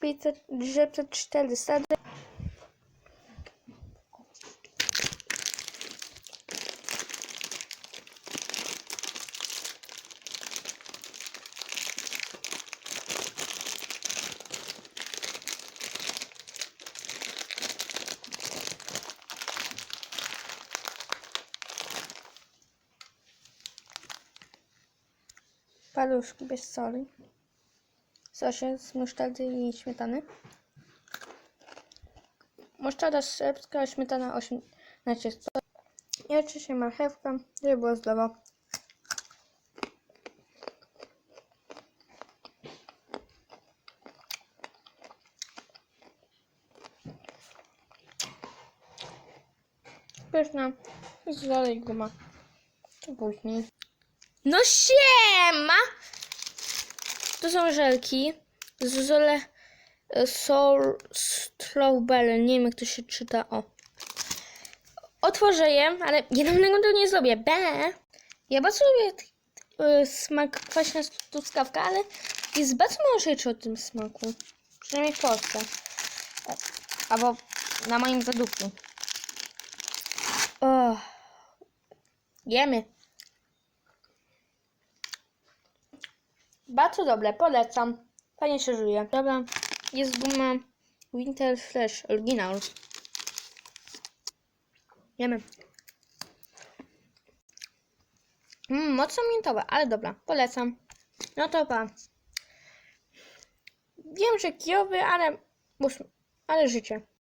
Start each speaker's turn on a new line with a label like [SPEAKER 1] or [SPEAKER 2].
[SPEAKER 1] G54 sadece Falou, Parou pessoal, hein? Sosie z musztardy i śmietany, musztarda szewska, śmietana 18 sto i oczywiście marchewka, żeby było zdrowo. Pyszna, zalej guma. To później. No siema! To są żelki. Zole... Soul Strawberry. Nie wiem jak to się czyta. O. Otworzę je, ale jednego to nie zrobię. B. Ja bardzo lubię y, smak kwaśna truskawka, ale jest bardzo mało rzeczy o tym smaku. Przynajmniej w Polsce. E, Albo na moim zadupku. O. Jemy. Bardzo dobre, polecam. Fajnie się żyje. Dobra, jest guma Winter Flash Original. Jemy. Mmm, mocno miętowe, ale dobra, polecam. No to pa. Wiem, że kijowy, ale, ale życie.